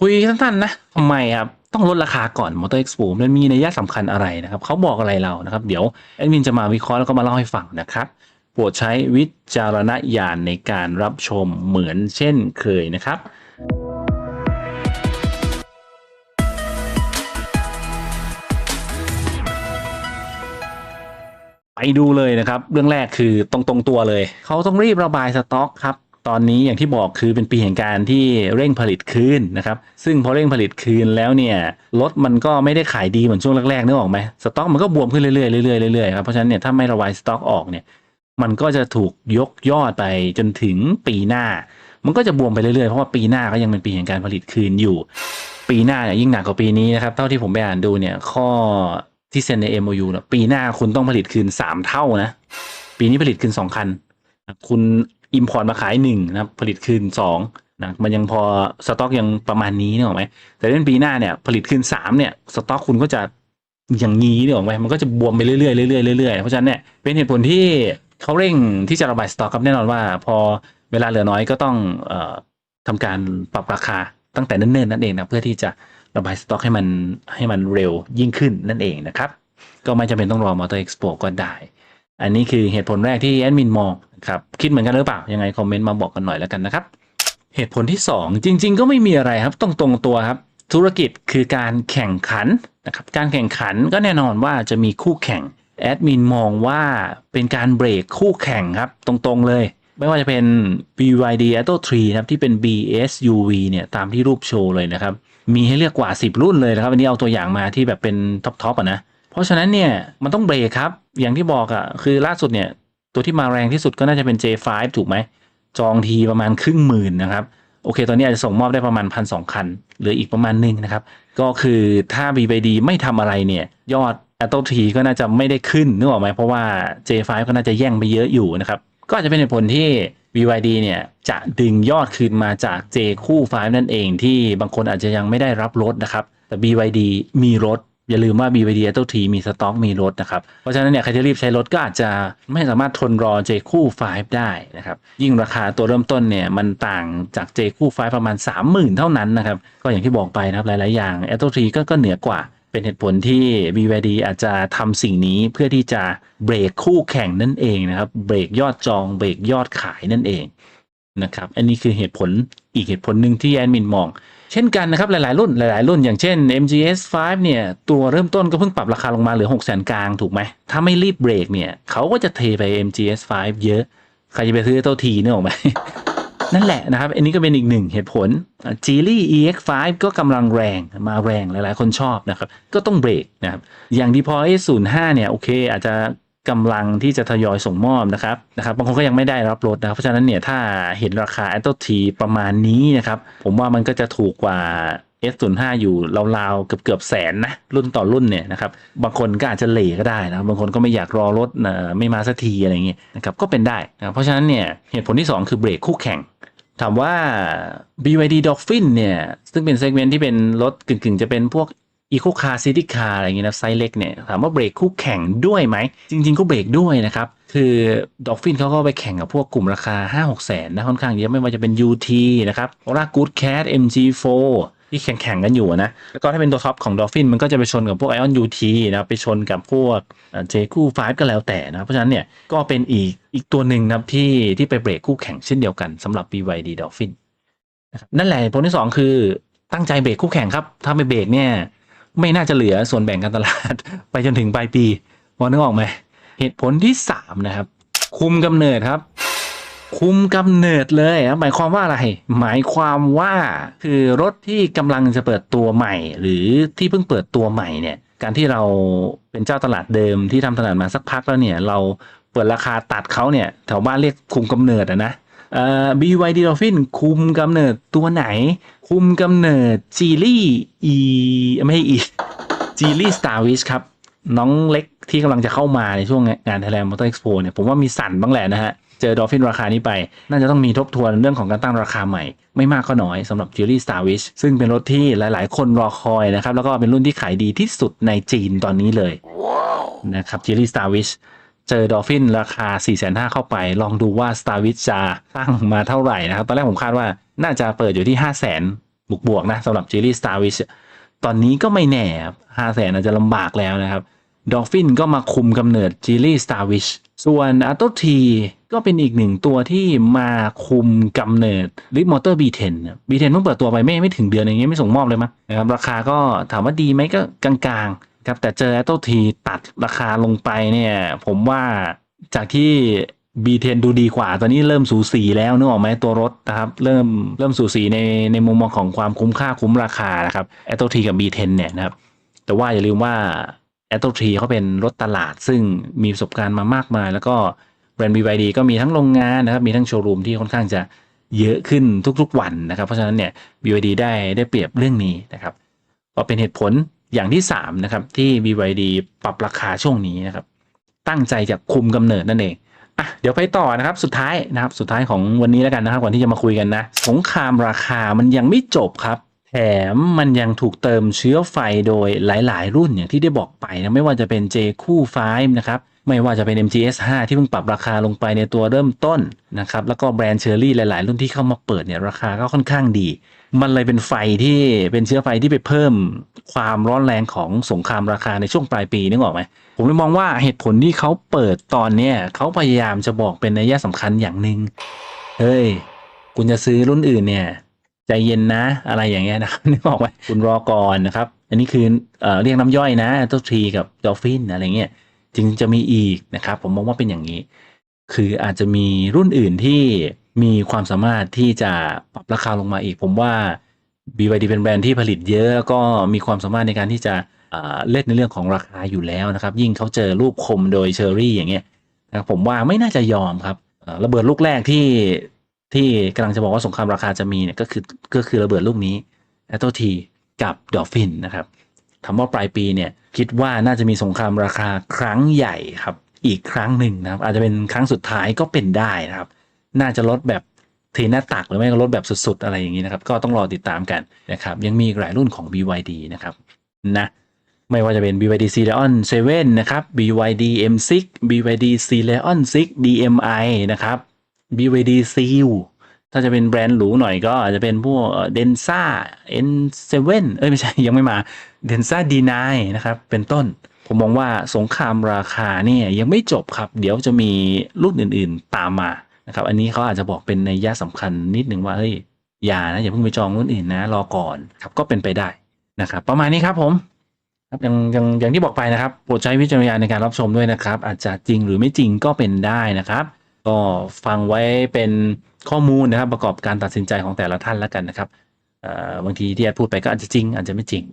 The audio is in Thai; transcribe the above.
คุยสั้นๆนะทำไมครับ ต้องลดราคาก่อนมอเตอร์เอ็กซ์โปมันมีนัยสำคัญอะไรนะครับเขาบอกอะไรเรานะครับ เดี๋ยวแอดมินจะมาวิเคราะห์แล้วก็มาเล่าให้ฟังนะครับโปรดใช้วิจารณญาณในการรับชมเหมือนเช่นเคยนะครับไปดูเลยนะครับ เรื่องแรกคือตรงตรงตัวเลย เขาต้องรีบระบายสต็อกครับ ตอนนี้อย่างที่บอกคือเป็นปีแห่งการที่เร่งผลิตคืนนะครับ ซึ่งพอเร่งผลิตคืนแล้วเนี่ยรถมันก็ไม่ได้ขายดีเหมือนช่วงแรกๆนึกออกไหมสต็อกมันก็บวมขึ้นเรื่อยๆเรื่อยๆเรื่อยๆครับเพราะฉะนั้นเนี่ยถ้าไม่ระบายสต็อกออกเนี่ยมันก็จะถูกยกยอดไปจนถึงปีหน้า มันก็จะบวมไปเรื่อยๆ เพราะว่าปีหน้าก็ยังเป็นปีแห่งการผลิตคืนอยู่ ปีหน้าเนี่ยยิ่งหนักกว่าปีนี้นะครับ เท่าที่ผมไปอ่านดูเนี่ยข้อที่เซ็นใน MOU นะปีหน้าคุณต้องผลิตคืน 3 เท่านะ ปีนี้ผลิตคืน 2 คัน คุณ อิมพอร์ตมาขาย1นะครับ ผลิตคืน2นะมันยังพอสต็อกยังประมาณนี้นี่หรอกไหมแต่เรื่องปีหน้าเนี่ยผลิตคืน3เนี่ยสต็อกคุณก็จะอย่างงี้นี่หรอกไหมมันก็จะบวมไปเรื่อยๆเรื่อยๆเรื่อยๆเพราะฉะนั้นเนี่ยเป็นเหตุผลที่เขาเร่งที่จะระบายสต็อกครับแน่นอนว่า พอเวลาเหลือน้อยก็ต้องเอ่อทำการปรับราคาตั้งแต่เนิ่นๆนั่นเองนะเพื่อที่จะระบายสต็อกให้มันให้มันเร็วยิ่งขึ้นนั่นเองนะครับ ก็ไม่จำเป็นต้องรอมอเตอร์เอ็กซ์โปก็ได้ อันนี้คือเหตุผลแรกที่แอดมินมองครับคิดเหมือนกันหรือเปล่า ยังไงคอมเมนต์มาบอกกันหน่อยแล้วกันนะครับ เหตุผลที่ 2 จริง ๆ ก็ไม่มีอะไรครับต้องตรงตัวครับ ธุรกิจคือการแข่งขันนะครับการแข่งขันก็แน่นอนว่าจะมีคู่แข่งแอดมินมองว่าเป็นการเบรกคู่แข่งครับ ตรงๆเลย ไม่ว่าจะเป็น BYD Atto 3นะครับที่เป็น BSUV เนี่ยตามที่รูปโชว์เลยนะครับ มีให้เลือกกว่า 10 รุ่นเลยนะครับ วันนี้เอาตัวอย่างมาที่แบบเป็นท็อปๆอะนะ เพราะฉะนั้นเนี่ยมันต้องเบรกครับ อย่างที่บอกอะ่ะคือล่าสุดเนี่ย ตัวที่มาแรงที่สุดก็น่าจะเป็น J5 ถูกไหม จองทีประมาณครึ่งหมื่นนะครับ โอเค ตอนนี้อาจจะส่งมอบได้ประมาณพันสองคันหลืออีกประมาณหนึ่งนะครับ ก็คือถ้า BYD ไม่ทำอะไรเนี่ย ยอด a t t o T ก็น่าจะไม่ได้ขึ้นนึกออกไหมเพราะว่า J5 ก็น่าจะแย่งไปเยอะอยู่นะครับก็อาจจะเป็นเหตุผลที่ BYD เนี่ยจะดึงยอดคืนมาจาก J คู่5นั่นเองที่บางคนอาจจะยังไม่ได้รับรถนะครับ แต่ BYD มีรถ อย่าลืมว่า BYD a t t o T มีสต็อกมีรถนะครับ เพราะฉะนั้นเนี่ยใครจะรีบใช้รถก็อาจจะไม่สามารถทนรอ J คู่ 5 ได้นะครับ ยิ่งราคาตัวเริ่มต้นเนี่ย มันต่างจาก J คู่ 5 ประมาณ 30,000 เท่านั้นนะครับ ก็อย่างที่บอกไปนะครับ หลาย ๆ อย่าง a t t o T ก็ก็เหนือกว่า เป็นเหตุผลที่ BYD อาจจะทำสิ่งนี้เพื่อที่จะเบรกคู่แข่งนั่นเองนะครับเบรกยอดจองเบรกยอดขายนั่นเองนะครับอันนี้คือเหตุผลอีกเหตุผลหนึ่งที่แอดมินมอง เช่นกันนะครับหลาย ๆ รุ่นหลาย ๆ รุ่นอย่างเช่น MGS 5 เนี่ยตัวเริ่มต้นก็เพิ่งปรับราคาลงมาเหลือ 6 0 0 0 0กลางถูกไหม ถ้าไม่รีบเบรกเนี่ยเขาก็จะเทไป MGS 5 เยอะ ใครจะไปซื้อเต้าทีเนี่ยหรอไหมนั่นแหละนะครับ อันนี้ก็เป็นอีกหนึ่งเหตุผล g e l y EX5 ก็กำลังแรงมาแรงหลาย ๆ คนชอบนะครับ ก็ต้องเบรกนะครับ อย่างดีพอ S05 เนี่ยโอเค อาจจะ กำลังที่จะทยอยส่งมอบนะครับนะครับบางคนก็ยังไม่ได้รับรถนะครับเพราะฉะนั้นเนี่ยถ้าเห็นราคา a t t o T ประมาณนี้นะครับ ผมว่ามันก็จะถูกกว่า S05 อยู่ราวๆเกือบเกือบๆแสนนะรุ่นต่อรุ่นเนี่ยนะครับบางคนก็อาจจะเหล่ก็ได้นะบางคนก็ไม่อยากรอรถเอ่อไม่มาสักทีอะไรอย่างเงี้ยนะครับก็เป็นได้นะครับเพราะฉะนั้นเนี่ยเหตุผลที่ 2 คือเบรกคู่แข่งถามว่า BYD Dolphin เนี่ย ซึ่งเป็นเซกเมนต์ที่เป็นรถกึ่งๆ จะเป็นพวก Eco Car City Car อะไรอย่างเงี้ยนะไซส์เล็กเนี่ยถามว่าเบรกคู่แข่งด้วยไหม จริง ๆ ก็เบรกด้วยนะครับ คือ Dolphin เขาก็ไปแข่งกับพวกกลุ่มราคา 5-6 แสนนะค่อนข้างเยอะไม่ว่าจะเป็น UT นะครับ Aura Good Cat MG4 ที่แข่งๆกันอยู่นะ แล้วก็ถ้าเป็นตัวท็อปของ Dolphin มันก็จะไปชนกับพวก Ion UT นะครับไปชนกับพวกเจคู่5ก็แล้วแต่นะ เพราะฉะนั้นเนี่ยก็เป็นอีกอีกตัวหนึ่งนะที่ที่ไปเบรกคู่แข่งเช่นเดียวกันสำหรับ BYD Dolphin นะครับนั่นแหละผลที่สองคือตั้งใจเบรกคู่แข่งครับ ถ้าไม่เบรกเนี่ย ไม่น่าจะเหลือส่วนแบ่งการตลาด ไปจนถึงปลายปีพอนึกออกไหมเหตุผลที่สามนะครับ คุมกำเนิดครับ คุมกำเนิดเลยหมายความว่าอะไร หมายความว่าคือรถที่กำลังจะเปิดตัวใหม่ หรือที่เพิ่งเปิดตัวใหม่เนี่ยการที่เราเป็นเจ้าตลาดเดิมที่ทำตลาดมาสักพักแล้วเนี่ย เราเปิดราคาตัดเขาเนี่ยแถวบ้านเรียกคุมกำเนิดอะนะ เอ่อ BYD Dolphin คุมกำเนิดตัวไหน คุมกำเนิดจีลี่อีไม่ใช่อีจีลี่สตาร์วิชครับ น้องเล็กที่กำลังจะเข้ามาในช่วงงาน Thailand Motor Expo เนี่ยผมว่ามีสั่นบ้างแหละนะฮะ เจอ Dolphin ราคานี้ไป น่าจะต้องมีทบทวนเรื่องของการตั้งราคาใหม่ ไม่มากก็น้อยสำหรับ g i l l y Star Wish ซึ่งเป็นรถที่หลาย ๆ คนรอคอยนะครับ แล้วก็เป็นรุ่นที่ขายดีที่สุดในจีนตอนนี้เลยนะครับ g i l l y Star Wish เจอ Dolphin ราคา 4 5 0 0 0เข้าไป ลองดูว่า Star Wish จะตั้งมาเท่าไหร่นะครับ ตอนแรกผมคาดว่าน่าจะเปิดอยู่ที่ 5 0 0 0 0 0บวกบวกๆนะสำหรับจิลี่สตาร์วิชตอนนี้ก็ไม่แน่ห้าแสนอาจจะลำบากแล้วนะครับดอฟฟินก็มาคุมกำเนิดจิลี่สตาร์วิชส่วนอัตโตทีก็เป็นอีกหนึ่งตัวที่มาคุมกำเนิดลิฟมอเตอร์ B10 B10 เพิ่งเปิดตัวไปไม่ไม่ถึงเดือนอย่างเงี้ยไม่ส่งมอบเลยมั้งนะครับราคาก็ถามว่าดีไหมก็กลางๆ ครับแต่เจอ a อ t ต t ทีตัดราคาลงไปเนี่ย ผมว่าจากที่ B10 ดูดีกว่า ตอนนี้เริ่มสูสีแล้วนึกออกไหมตัวรถนะครับ เริ่มเริ่มสูสีในในมุมมองของความคุ้มค่าคุ้มราคานะครับ a อ t ต t ทีกับ B10 เนี่ยนะครับ แต่ว่าอย่าลืมว่า a อ t ต t ทีเขาเป็นรถตลาด ซึ่งมีประสบการณ์มามากมาย แล้วก็แบรนด์ BYD ก็มีทั้งโรงงานนะครับ มีทั้งโชว์รูมที่ค่อนข้างจะเยอะขึ้นทุกๆวันนะครับ เพราะฉะนั้นเนี่ย BYD ได้ได้เปรียบเรื่องนี้นะครับก็เป็นเหตุผล อย่างที่3นะครับที่ BYD ปรับราคาช่วงนี้นะครับ ตั้งใจจะคุมกำเนิดนั่นเองอะเดี๋ยวไปต่อนะครับสุดท้ายนะครับ สุดท้ายของวันนี้แล้วกันนะครับก่อนที่จะมาคุยกันนะ สงครามราคามันยังไม่จบครับ แถมมันยังถูกเติมเชื้อไฟโดยหลาย ๆ รุ่นอย่างที่ได้บอกไปนะไม่ว่าจะเป็น J คู่5นะครับ ไม่ว่าจะเป็น MGS 5 ที่เพิ่งปรับราคาลงไปในตัวเริ่มต้นนะครับ แล้วก็แบรนด์เชอร์รี่หลาย ๆ รุ่นที่เข้ามาเปิดเนี่ยราคาก็ค่อนข้างดี มันเลยเป็นไฟที่เป็นเชื้อไฟที่ไปเพิ่มความร้อนแรงของสงครามราคาในช่วงปลายปีนึกออกไหมผมเลยมองว่าเหตุผลที่เขาเปิดตอนเนี้ยเขาพยายามจะบอกเป็นนัยสำคัญอย่างหนึ่งเฮ้ยคุณจะซื้อรุ่นอื่นเนี่ยใจเย็นนะ อะไรอย่างเงี้ยนะครับนึกออกไหมคุณรอก่อนนะครับ อันนี้คือเอ่อเรียกน้ำย่อยนะตัวทรีกับดอฟินอะไรเงี้ย จึงจะมีอีกนะครับ ผมมองว่าเป็นอย่างนี้ คืออาจจะมีรุ่นอื่นที่มีความสามารถที่จะปรับราคาลงมาอีก ผมว่า BYD เป็นแบรนด์ที่ผลิตเยอะก็มีความสามารถในการที่จะเล่นในเรื่องของราคาอยู่แล้วนะครับ ยิ่งเขาเจอรูปคมโดยเชอรี่อย่างเงี้ยนะผมว่าไม่น่าจะยอมครับระเบิดลูกแรกที่ที่กำลังจะบอกว่าสงครามราคาจะมีเนี่ยก็คือก็คือระเบิดลูกนี้ a t o T กับดอฟฟินนะครับ ถามว่าปลายปีเนี่ยคิดว่าน่าจะมีสงครามราคาครั้งใหญ่ครับอีกครั้งหนึ่งนะครับ อาจจะเป็นครั้งสุดท้ายก็เป็นได้นะครับ น่าจะลดแบบเทหน้าตักหรือไม่ก็ลดแบบสุดๆ อะไรอย่างนี้นะครับ ก็ต้องรอติดตามกันนะครับ ยังมีหลายรุ่นของ BYD นะครับนะไม่ว่าจะเป็น BYD c l e o n 7 นะครับ BYD M6 BYD c l e o n 6 DMI นะครับ BYD Seal ถ้าจะเป็นแบรนด์หรูหน่อยก็อาจจะเป็นพวกเดนซ่า N7 เซเว่นเอ้ยไม่ใช่ยังไม่มาเดนซ่า D9 นนะครับเป็นต้น ผมมองว่าสงครามราคาเนี่ยยังไม่จบครับ เดี๋ยวจะมีรุ่นอื่นๆตามมานะครับอันนี้เขาอาจจะบอกเป็นในยยะสำคัญนิดนึงว่าเฮ้ยอย่านะอย่าเพิ่งไปจองรุ่นอื่นนะ รอก่อนครับก็เป็นไปได้นะครับประมาณนี้ครับผมครับอย่างอย่างอย่างที่บอกไปนะครับโปรดใช้วิจารณญาณในการรับชมด้วยนะครับ อาจจะจริงหรือไม่จริงก็เป็นได้นะครับ ก็ฟังไว้เป็น ข้อมูลนะครับ ประกอบการตัดสินใจของแต่ละท่านแล้วกันนะครับบางทีที่แอดพูดไปก็อาจจะจริง อาจจะไม่จริง